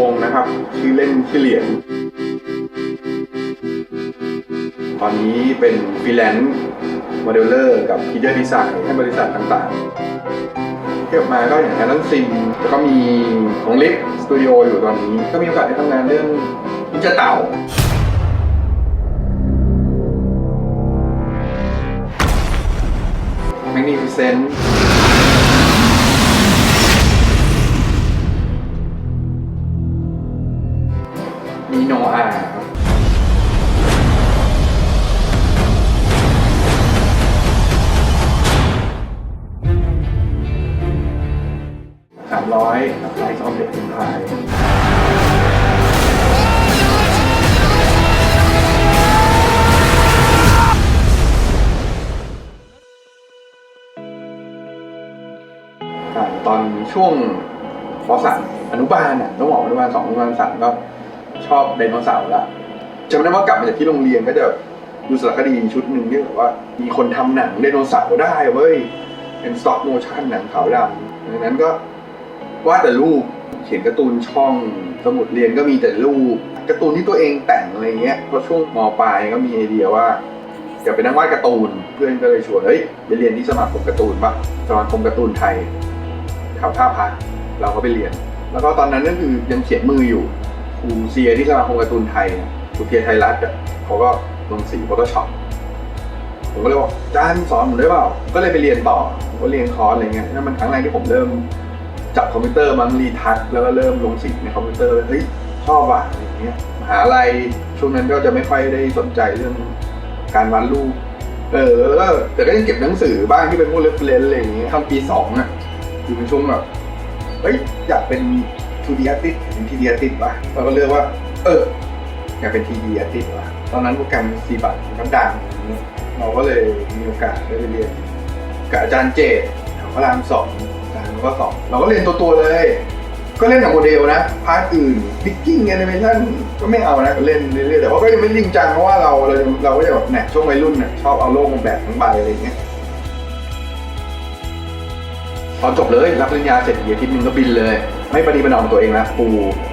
วงนะครับ ชื่อเล่นชื่อเหรียญตอนนี้เป็นฟรีแลนซ์โมเดลเลอร์กับทีเจอร์ดีไซน์ให้บริษัทต่างๆ เทียบมาก็อย่างแอนนันซิมแล้วก็มีของลิฟสตูดิโออยู่ตอนนี้ ก็มีโอกาสได้ทำงานเรื่องนิจเต่า Magnificent มี ต้องกอนุบาสองอนุบาลสามก็ชอบไดโนเสาร์ละจำได้ว่ากลับมาจากที่โรงเรียนก็จะดูสารคดีชุดหนึ่งที่แบบว่า มีคนทำหนังไดโนเสาร์ได้เว้ยเป็นสต็อปโมชั่นหนังขาวดำดังนั้นก็วาดแต่รูปเขียนการ์ตูนช่องสมุดเรียนก็มีแต่รูปการ์ตูนที่ตัวเองแต่งอะไรเงี้ยเพราะช่วงมปลายก็มีไอเดียว่าอยากไปนั่งวาดการ์ตูนเพื่อนก็เลยชวนเฮ้ยไปเรียนที่สมาคมการ์ตูนปะสมาคมการ์ตูนไทยแถวท่าพระเราก็ไปเรียน แล้วก็ตอนนั้นก็คือยังเขียนมืออยู่ครูเซียที่สมาคมการ์ตูนไทยครูเทียไทยรัฐเขาก็ลงสีโฟโต้ช็อปผมก็เลยบอกอาจารย์สอนผมได้เปล่า ก็เลยไปเรียนต่อผมก็เรียนคอร์สอะไรเงี้ยนั่นมันครั้งแรกที่ผมเริ่มจับคอมพิวเตอร์มันรีทัชแล้วก็เริ่มลงสีในคอมพิวเตอร์เฮ้ยชอบว่ะอะไรเงี้ยมหาลัยช่วงนั้นก็จะไม่ค่อยได้สนใจเรื่องการวาดรูปเออแล้วก็แต่ก็ยังเก็บหนังสือบ้างที่เป็นพวกเรฟเลนอะไรอย่างเงี้ยทำปีสองอะอยู่ในช่วงแบบ ฮ้ยอยากเป็น 2D artist เป็น 3D artist ว่ะเราก็เลือกว่า เอออยากเป็น 3D artist ว่ะตอนนั้นโปรแกรมซีบัตมันดังอย่างเงี้ยเราก็เลยมีโอกาสได้ไปเรียนกับอาจารย์เจตแถวพระรามสองอาจารย์ก็สอนเราก็เรียนตัวตัวๆเลย ก็เล่นกับโมเดลนะพาร์ทอื่นพิกกิ้งแอนิเมชั่นก็ไม่เอานะก็เล่นเรื่อยๆแต่ว่าก็ยังไม่จริงจังเพราะว่าเราเราเราก็จะแบบแหนช่วงวัยรุ่นน่ะชอบเอาโลกมาแบบทั้งใบอะไรอย่างเงี้ย อจบเลยรับปริญญาเสร็จอีกอาทิตย์หนึงก็บินเลย ไม่ปฏิบัตินอมตัวเองนะกู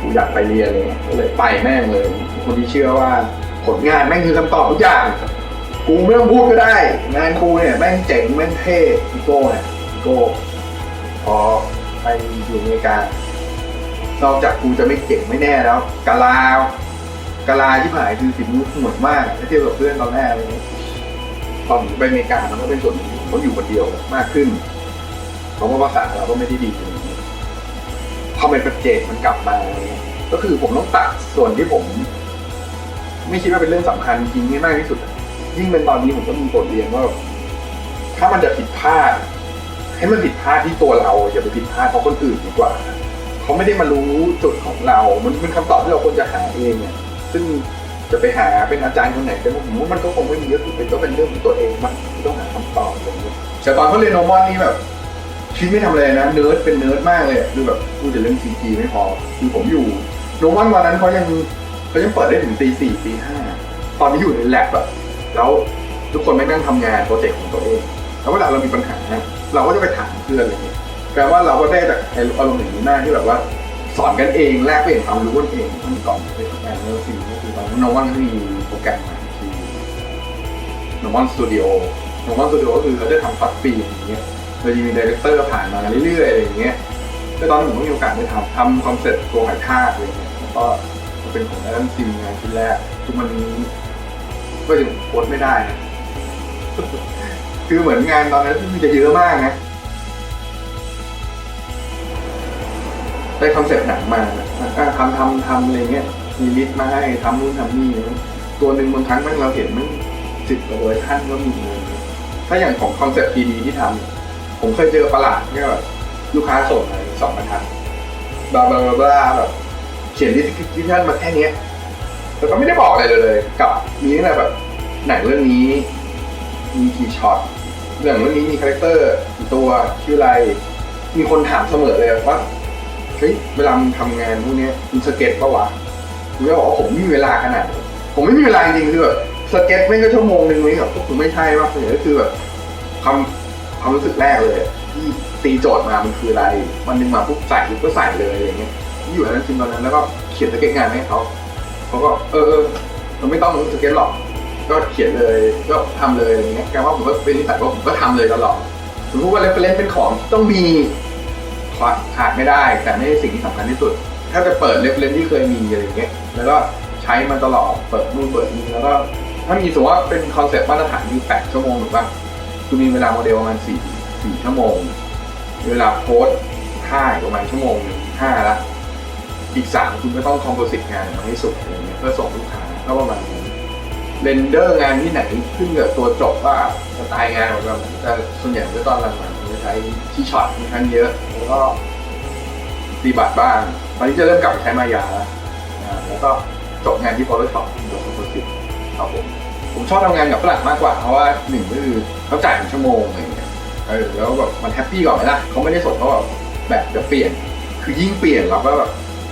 กูอยากไปเรียนเลยก็เลยไปแม่งเลยคนที่เชื่อว่าผลงานแม่งคือคำตอบทุกอย่าง กูไม่ต้องพูดก็ได้ งานกูเนี่ยแม่งเจ๋งแม่งเท่อีโก้เนี่ยอีโก้พอไปอยู่อเมริกานอกจากกูจะไม่เก่งไม่แน่แล้วกาลากาลาที่ผ่านคือฝีมือโหมดมากถ้าเทียบกับเพื่อนตอนแรกเงี้ยตอนไปอเมริกามันก็เป็นส่วนเขาอยู่คนเดียวมากขึ้น เพราะว่าภาษาเราก็ไม่ได้ดีพอเป็นปัจเจกมันกลับมา ก็คือผมต้องตัดส่วนที่ผม ไม่คิดว่าเป็นเรื่องสำคัญจริงให้มากที่สุด ยิ่งเป็นตอนนี้ผมก็มีบทเรียนว่า ถ้ามันจะผิดพลาด ให้มันผิดพลาดที่ตัวเราอย่าไปผิดพลาดเพราะคนอื่นดีกว่าเขาไม่ได้มารู้จุดของเรา มันเป็นคำตอบที่เราควรจะหาเองเนี่ยซึ่งจะไปหาเป็นอาจารย์คนไหนแต่ผมว่ามันก็คงไม่มีก็คือเป็นก็เป็นเรื่องของตัวเองมั้งที่ต้องหาคำตอบอะไรอย่างเงี้ยแต่ตอนเขาเรียนโนมอนนี่แบบ ชีวิตไม่ทำอะไรนะเนิร์ดเป็นเนิร์ดมากเลยอะคือแบบพูดแต่เรื่องซีจีไม่พอคือผมอยู่โนมอนวันนั้นเขายังเขายังเปิดได้ถึงตีสี่ตีห้าตอนนี้อยู่ในแลบอะแล้วทุกคนไม่นั่งทำงานโปรเจกต์ของตัวเอง แล้วเวลาเรามีปัญหาเราก็จะไปถามเพื่อนอะไรเงี้ยแปลว่าเราก็ได้จากอารมณ์อย่างนี้มากที่แบบว่า สอนกันเองแลกเปลี่ยนความรู้กันเองมันก่อนไปทำงานเรื่องสิ่งก็คือตอนนั้นโนวันก็มีโปรแกรมใหม่คือโนวันสตูดิโอโนวันสตูดิโอก็คือเขาจะทำฟัดฟิล์มอย่างเงี้ย เราจะมีดีเรคเตอร์ผ่านมาเรื่อยๆอะไรอย่างเงี้ยก็ตอนนั้นผมก็มีโอกาสได้ทำทำคอนเซ็ปต์ตัวหอยทากอะไรเงี้ยแล้วก็เป็นของด้านซิมงานชิ้นแรกทุกวันนี้ก็ยังโพสไม่ได้นะคือเหมือนงานตอนนั้นมันจะเยอะมากนะได้คอนเซ็ปต์หนังมาทำทำทำอะไรเงี้ยมีลิสต์มาให้ทำนู่นทำนี่ตัวหนึ่งบางครั้งม่งเราเห็นมันสิบกว่าเวอร์ชันก็มีเลยถ้าอย่างของคอนเซ็ปต์ทีดีที่ทำ ผมเคยเจอประหลาดเนี่ยแบบลูกค้าส่งมาสองบรรทัดบลาบลาบลาแบบเขียนดิสคริปชันมาแค่เนี้ยแต่ก็ไม่ได้บอกอะไรเลยเลยกับมีอะไรแบบหนังเรื่องนี้ มีกี่ช็อตเรื่องเรื่องนี้มีคาแรคเตอร์กี่ตัวชื่ออะไร มีคนถามเสมอเลยว่าเฮ้ยเวลามึงทำงานพวกนี้มึงสเก็ตปะวะกูก็บอกว่าผมไม่มีเวลาขนาดผมไม่มีเวลาจริงๆคือแบบสเก็ตไม่ก็ชั่วโมงหนึ่งเลยแบบพวกคุณไม่ใช่ว่าส่วนใหญ่ก็คือแบบความ ความรู้สึกแรกเลยที่ตีโจทย์มามันคืออะไรวันหนึ่งมาปุ๊บใส่ปุ๊บก็ใส่เลยอะไรเงี้ยที่อยู่ในนั้นจริงตอนนั้นแล้วก็เขียนสเก็ตงานให้เขาเขาก็เออเออมันไม่ต้องสเก็ตหรอก ก็เขียนเลยก็ทำเลยอะไรเงี้ยแกว่าผมก็เป็นนิสัยว่าผมก็ทำเลยตลอดผมพูดว่าเรฟเฟรนซ์เป็นของต้องมีขาดไม่ได้ แต่ไม่ใช่สิ่งที่สำคัญที่สุด ถ้าจะเปิดเรฟเฟรนซ์ที่เคยมีอะไรเงี้ยแล้วก็ใช้มันตลอดเปิดนู่นเปิดนี่แล้วก็ถ้ามีสมมติว่าเป็นคอนเซ็ปต์มาตรฐานอยู่8ชั่วโมงถูกป่ะ คุณมีเวลาโมเดลประมาณ4 4ชั่วโมง เวลาโพสท่าประมาณชั่วโมงหนึ่งห้าละอีกสามคุณก็ต้องคอมโพสิตงานมาให้สุดอะไรเงี้ยเพื่อส่งลูกค้าก็ประมาณนี้เรนเดอร์งานที่ไหนขึ้นกับตัวจบว่าสไตล์งานของเราแต่ส่วนใหญ่ก็ตอนหลังๆจะใช้ที่ช็อตค่อนข้างเยอะแล้วก็ตีบัตรบ้าง ตอนนี้จะเริ่มกลับไปใช้มายาแล้วแล้วก็จบงานที่ Photoshop จบคอมโพสิตครับผม ผมชอบทำงานกับฝรั่งมากกว่าเพราะว่าหนึ่งก็คือเขาจ่ายเป็นชั่วโมงอะไรเงี้ยเออแล้วแบบมันแฮปปี้ก่อนไหมล่ะเขาไม่ได้สนว่าแบบแบบจะเปลี่ยน คือยิ่งเปลี่ยนเราก็แบบ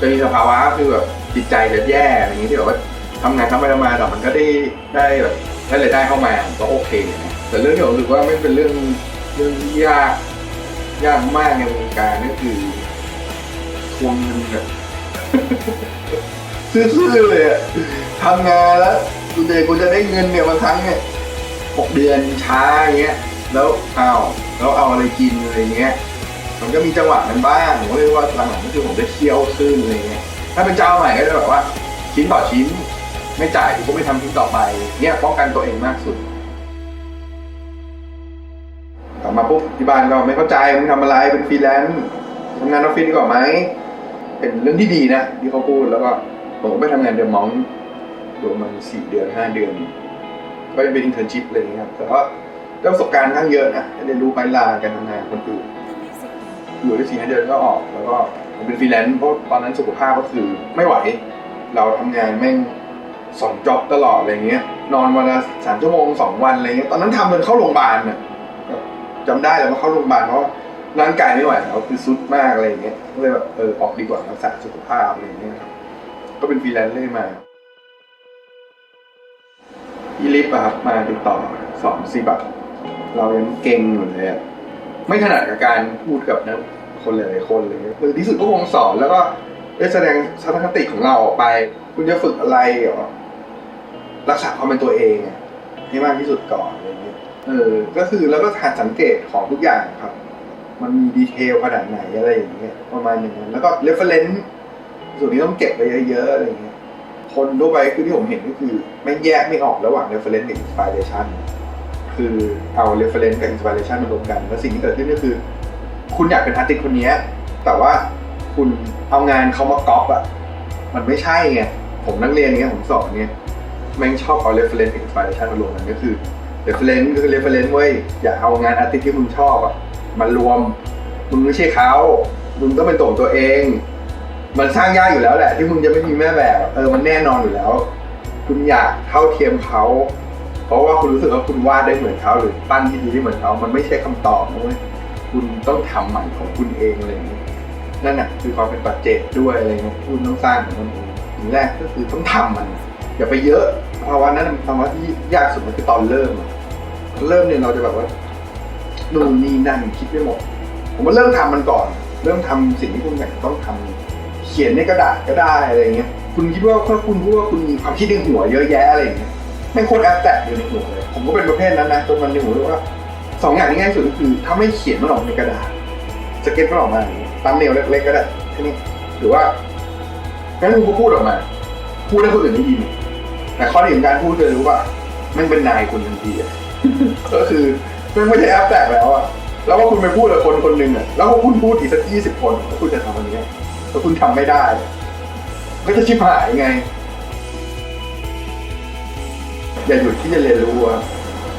จะมีสภาวะคือแบบจิตใจจะแย่อะไรอย่างนี้ที่แบบว่าทำงานทำไปทำมาแต่มันก็ได้ได้แบบได้รายได้เข้ามาก็โอเคนะแต่เรื่องที่ผมรู้สึกว่าไม่เป็นเรื่องเรื่องยากยากมากในวงการก็คือทวงเงินแบบซื่อๆเลยอะทำงานแล้วกูเดกูจะได้เงินเนี่ยบางครั้งเนี่ยหกเดือนช้าอย่างเงี้ย แล้วเอาแล้วเอาอะไรกินอะไรเงี้ย มันก็มีจังหวะนั้นบ้างผมก็เลยว่าหลังๆก็คือผมจะเคี่ยวขึ้นอะไรเงี้ย ถ้าเป็นเจ้าใหม่ก็จะแบบว่า ชิ้นต่อชิ้น ไม่จ่ายกูก็ไม่ทำชิ้นต่อไป เนี่ยป้องกันตัวเองมากสุดกลับมาปุ๊บที่บ้านก็ไม่เข้าใจมึงทำอะไรเป็นฟรีแลนซ์ทำงานออฟฟิศกว่าไหมเป็นเรื่องที่ดีนะที่เขาพูดแล้วก็ผมก็ไปทำงานเดอะมอง รวมมันสี่เดือนห้าเดือน ก็เป็นอินเทอร์ชิพอะไรอย่างเงี้ยครับแต่ว่าได้ประสบการณ์ทั้งเยอะนะได้เรียนรู้ไม้ลาการทำงานคนอื่นอยู่ได้สี่ห้าเดือนก็ออกแล้วก็ผมเป็นฟรีแลนซ์เพราะตอนนั้นสุขภาพก็คือไม่ไหว เราทำงานแม่งสองจ็อบตลอดอะไรเงี้ย นอนวันละสามชั่วโมงสองวันอะไรเงี้ยตอนนั้นทำมันเข้าโรงพยาบาลน่ะจำได้เลยว่าเข้าโรงพยาบาลเพราะร่างกายไม่ไหวแล้วคือซุดมากอะไรเงี้ยก็เลยแบบเออออกดีกว่ารักษาสุขภาพอะไรเงี้ยครับก็เป็นฟรีแลนซ์เรื่อยมา อีลิฟอะครับมาติดต่อสอนซีบัตเรายังเก่งอยู่เลยอะไม่ถนัดกับการพูดกับนะคนหลายๆคนเลยคือที่สุดก็คงสอนแล้วก็ได้แสดงทัศนคติของเราออกไป คุณจะฝึกอะไรเหรอรักษาความเป็นตัวเองอะให้มากที่สุดก่อนอะไรเงี้ยเออ ก็คือแล้วก็หัดสังเกตของทุกอย่างครับ มันมีดีเทลขนาดไหนอะไรอย่างเงี้ยประมาณอย่างนั้นแล้วก็เรฟเฟรนซ์ส่วนนี้ต้องเก็บไปเยอะๆอะไรเงี้ย คนทั่วไปคือที่ผมเห็นก็คือไม่แยกไม่ออกระหว่าง reference กับ inspiration คือเอา reference กับ inspiration มารวมกันแล้วสิ่งที่เกิดขึ้นก็คือ คุณอยากเป็นอาร์ติสคนนี้แต่ว่าคุณเอางานเขามาก๊อปอะมันไม่ใช่ไงผมนั่งเรียนเงี้ยผมสอนเงี้ยแม่งชอบเอา reference กับ inspiration มารวมกันก็คือ reference ก็คือ reference เว้ยอย่าเอางานอาร์ติสที่มึงชอบอะมารวมมึงไม่ใช่เขามึงต้องเป็นตัวของตัวเอง มันสร้างยากอยู่แล้วแหละ ที่มึงจะไม่มีแม่แบบเออมันแน่นอนอยู่แล้ว คุณอยากเท่าเทียมเขา เพราะว่าคุณรู้สึกว่าคุณวาดได้เหมือนเขาหรือปั้นที่ดีได้เหมือนเขามันไม่ใช่คำตอบนะเว้ยคุณต้องทำใหม่ของคุณเองอะไรอย่างนี้นั่นน่ะคือความเป็นปัจเจกด้วยอะไรเงี้ยคุณต้องสร้างของมันเองอย่างแรกก็คือต้องทำมัน อย่าไปเยอะภาวะนั้นภาวะที่ยากสุดมันคือตอนเริ่ม เริ่มเนี่ยเราจะแบบว่านู่นนี่นั่นคิดไม่หมด ผมว่าเริ่มทำมันก่อน เริ่มทำสิ่งที่คุณอยากจะต้องทำเขียนในกระดาษก็ได้อะไรเงี้ย คุณคิดว่าถ้าคุณพูดว่าคุณมีความคิดในหัวเยอะแยะอะไรเงี้ยแม่โคตรแอบแตกอยู่ในหัวเลย ผมก็เป็นประเภทนั้นนะจนมันในหัวเลยว่าสองอย่างที่ง่ายสุดก็คือถ้าไม่เขียนมันออกในกระดาษสเก็ตมันออกมาอย่างงี้ตามแนวเล็กๆก็ได้แค่นี้หรือว่างั้นคุณก็พูดออกมา พูดให้คนอื่นได้ยินแต่ข้อดีของการพูดเลยรู้ว่าแม่งเป็นนายคุณทันทีอะก็คือแม่งไม่ใช่แอปแตกแล้วอะแล้วว่าคุณไปพูดกับคนคนหนึ่งอะแล้วพอคุณพูดอีกสักยี่สิบคน คุณจะทำอันนี้ ถ้าคุณทำไม่ได้ก็จะชิบหายไง อย่าหยุดที่จะเรียนรู้อะ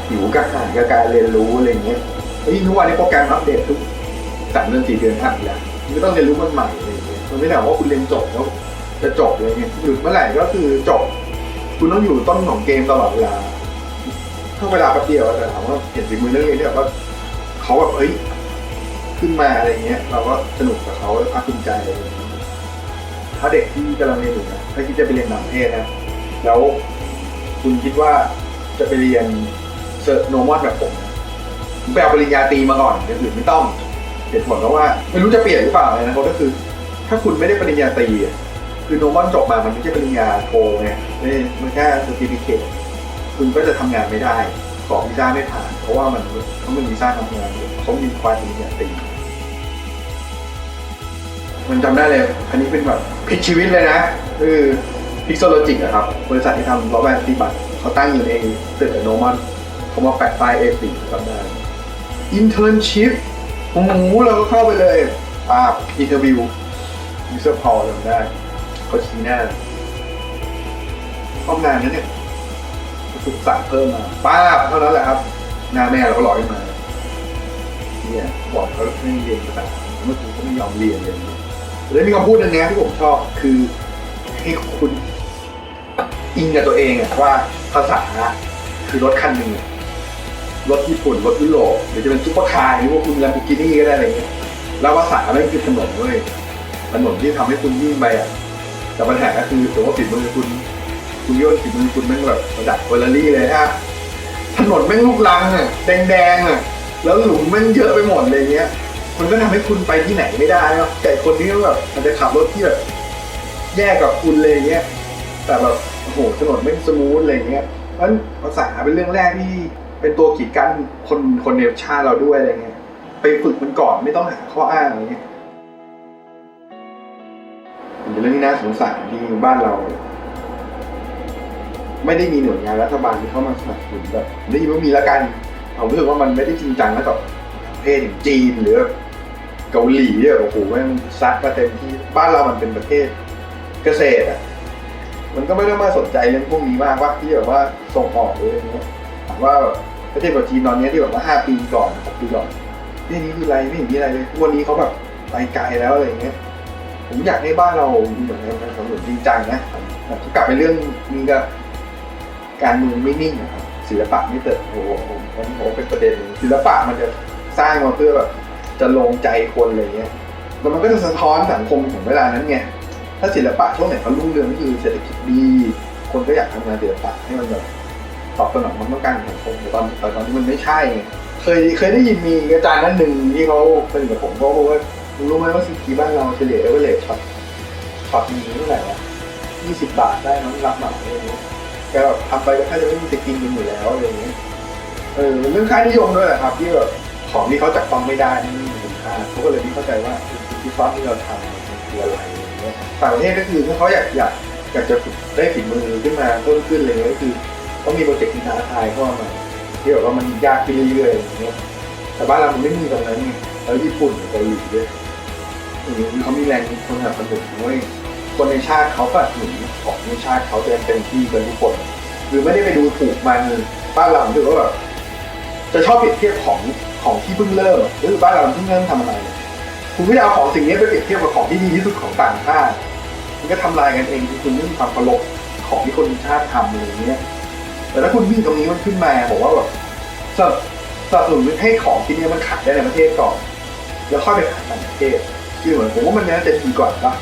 หิวกับหายกับการเรียนรู้อะไรเงี้ยเฮ้ยทุกวันนี้โปรแกรมอัปเดตทุกสามเดือนสี่เดือนห้าเดือนคุณก็ต้องเรียนรู้มันใหม่อะไรเงี้ยมันไม่ได้บอกว่าคุณเรียนจบแล้วจะจบเลยเงี้ยหยุดเมื่อไหร่ก็คือจบ คุณต้องอยู่ต้นของเกมตลอดเวลาถ้าเวลาแป๊บเดียวแต่ถามว่าเห็นฝีมือเรื่องนี้ที่แบบว่าเขาแบบเฮ้ย ขึ้นมาอะไรเงี้ย เราก็สนุกกับเขาภาคภูมิใจอะไรอย่างเงี้ยถ้าเด็กที่กำลังเรียนอยู่นะถ้าคิดจะไปเรียนต่างประเทศนะแล้วคุณคิดว่าจะไปเรียนเซอร์โนมอนแบบผมผมไปเอาปริญญาตรีมาก่อนอย่างอื่นไม่ต้องเหตุผลเพราะว่า ไม่รู้จะเปลี่ยนหรือเปล่าในอนะก็คือ ถ้าคุณไม่ได้ปริญญาตรีคือโนมอนจบมามันไม่ใช่ปริญญาโทไงไม่มันแค่เซอร์ติฟิเคตคุณก็จะทำงานไม่ได้ขอวีซ่าไม่ผ่าน เพราะว่ามันเขาไม่มีวีซ่าทำงานเขามีควายปริญญาตรี มันจำได้เลย อันนี้เป็นแบบพลิกชีวิตเลยนะ คือพิกโซโลจิกอะครับ บริษัทที่ทำล้อแบนปฏิบัติเขาตั้งอยู่ในตึกโนมอนเขามาแปะป้ายเอฟีจำได้อินเทอร์นชิพโอ้โหเราก็เข้าไปเลยอ่าอินเทอร์วิวยูเซอร์พอลจำได้เขาชี้หน้าห้องงานนั้นเนี่ยฝึกษาเพิ่มมาป้าบเท่านั้นแหละครับหน้าแม่เราก็ลอยขึ้นมาเนี่ยบอกเขาไม่เรียนภาษาเมื่อกี้เขาไม่ยอมเรียนเลย แล้วมีคำพูดอันเนี้ยที่ผมชอบคือให้คุณอิงกับตัวเองอะว่าภาษาคือรถคันหนึ่งรถญี่ปุ่นรถยุโรปหรือจะเป็นซุปเปอร์คาร์หรือว่าคุณลัมโบกินี่ก็ได้อะไรเงี้ยแล้วภาษาไม่คือถนนเว้ยถนนที่ทำให้คุณวิ่งไปอะแต่ปัญหาก็คือถือว่าฝีมือคุณ คุณโยนฝีมือคุณแม่งแบบระดับเวอร์รี่เลยฮะถนนแม่งลูกลังอะแดงๆอะแล้วหลุมแม่งเยอะไปหมดเลยเงี้ย มันก็ทำให้คุณไปที่ไหนไม่ได้เนาะแต่คนนี้ก็แบบมันจะขับรถที่แบบแย่กับคุณเลยเงี้ย แต่แบบโอ้โหถนนแม่สมูทอะไรเงี้ยเพราะนั้นภาษาเป็นเรื่องแรกที่เป็นตัวกีดกันคนคนในชาติเราด้วยอะไรเงี้ย ไปฝึกมันก่อนไม่ต้องหาข้ออ้างอะไรเงี้ยเป็นเรื่องที่น่าสงสารที่บ้านเรา ไม่ได้มีหน่วยงานรัฐบาลที่เข้ามาสนับสนุนแบบได้ยินว่ามีล้วกันผมรู้สึกว่ามันไม่ได้จริงจังแล้วกับประเทศอย่างจีนหรือ เกาหลีเนี่ยโอ้โหแม่งซัดมาเต็มที่บ้านเรามันเป็นประเทศเกษตรอะมันก็ไม่ได้มาสนใจเรื่องพวกนี้มากว่าที่แบบว่าส่งออกเลยอย่างเงี้ยถามว่าประเทศแบบจีนตอนนี้ที่แบบว่าห้าปีก่อนหกปีก่อนนี่นี้คืออะไรไม่เห็นมีอะไรเลยวันนี้เขาแบบไปไกลแล้วอะไรเงี้ยผมอยากให้บ้านเรามีหน่วยงานการสนับสนุนจริงจังนะกลับไปเรื่องนี้ก็การเมืองไม่นิ่งนะครับศิลปะไม่เติบโตผมผมผมเป็นประเด็นศิลปะมันจะสร้างมาเพื่อแบบ จะลงใจคนอะไรเงี้ยแล้วมันก็จะสะท้อนสังคมของเวลานั้นไงถ้าศิลปะช่วงไหนเขารุ่งเรืองก็คือเศรษฐกิจดี คนก็อยากทำงานศิลปะให้มันแบบตอบสนองความต้องการของสังคมแต่ตอนแต่ตอนนี้มันไม่ใช่ไงเคยเคยได้ยินมีอาจารย์ท่านหนึ่งที่เขาเป็นกับผมเขาบอกว่ารู้ไหมว่าสิทธิบ้านเราเฉลี่ยแล้วก็เลทช็อตช็อตหนึงเท่าไหร่วะยี่สิบบาทได้มั้งรับเหมาอะไรเงี้ยแกแบบทำไปก็แค่จะไม่มีจะกินกันอยู่แล้วอะไรเงี้ยเออเรื่องค่านิยมด้วยแหละครับที่แบบของที่เขาจับต้องไม่ได้นี่ เขาก็เลยไม่เข้าใจว่าที่ฟอสที่เราทำมันคืออะไรอย่างเงี้ยต่างประเทศก็คือถ้าเขาอยากอยากอยากจะฝึกได้ฝีมือขึ้นมาเพิ่มขึ้นอะไรเลยก็คือต้องมีโปรเจกต์ที่ท้าทายเข้ามาที่แบบว่ามันยากขึ้นเรื่อยๆอย่างเงี้ยแต่บ้านเรามันไม่มีตรงนั้นไงแล้วญี่ปุ่นเกาหลีด้วยอืมเขามีแรงคนสนับสนุนด้วยคนในชาติเขาก็สนับสนุนของในชาติเขาเต็มเต็มที่กันทุกคนคือไม่ได้ไปดูถูกมันบ้านเราถือว่าแบบจะชอบเปรียบเทียบของ ของที่เพิ่งเริ่มหรือบ้านเราเพิ่งเริ่มทำอะไร คุณไม่ได้เอาของสิ่งนี้ไปเปรียบเทียบกับของที่ดีที่สุดของต่างชาติมันก็ทำลายกันเองคือคุณไม่มีความเคารพของที่คนในชาติทำอะไรอย่างเงี้ยแต่ถ้าคุณวิ่งตรงนี้มันขึ้นมาผมว่าแบบสนับสนับสนุนให้ของที่นี้มันขายได้ในประเทศก่อน แล้วค่อยไปขายต่างประเทศคือเหมือนผมว่ามันน่าจะดีกว่าปะ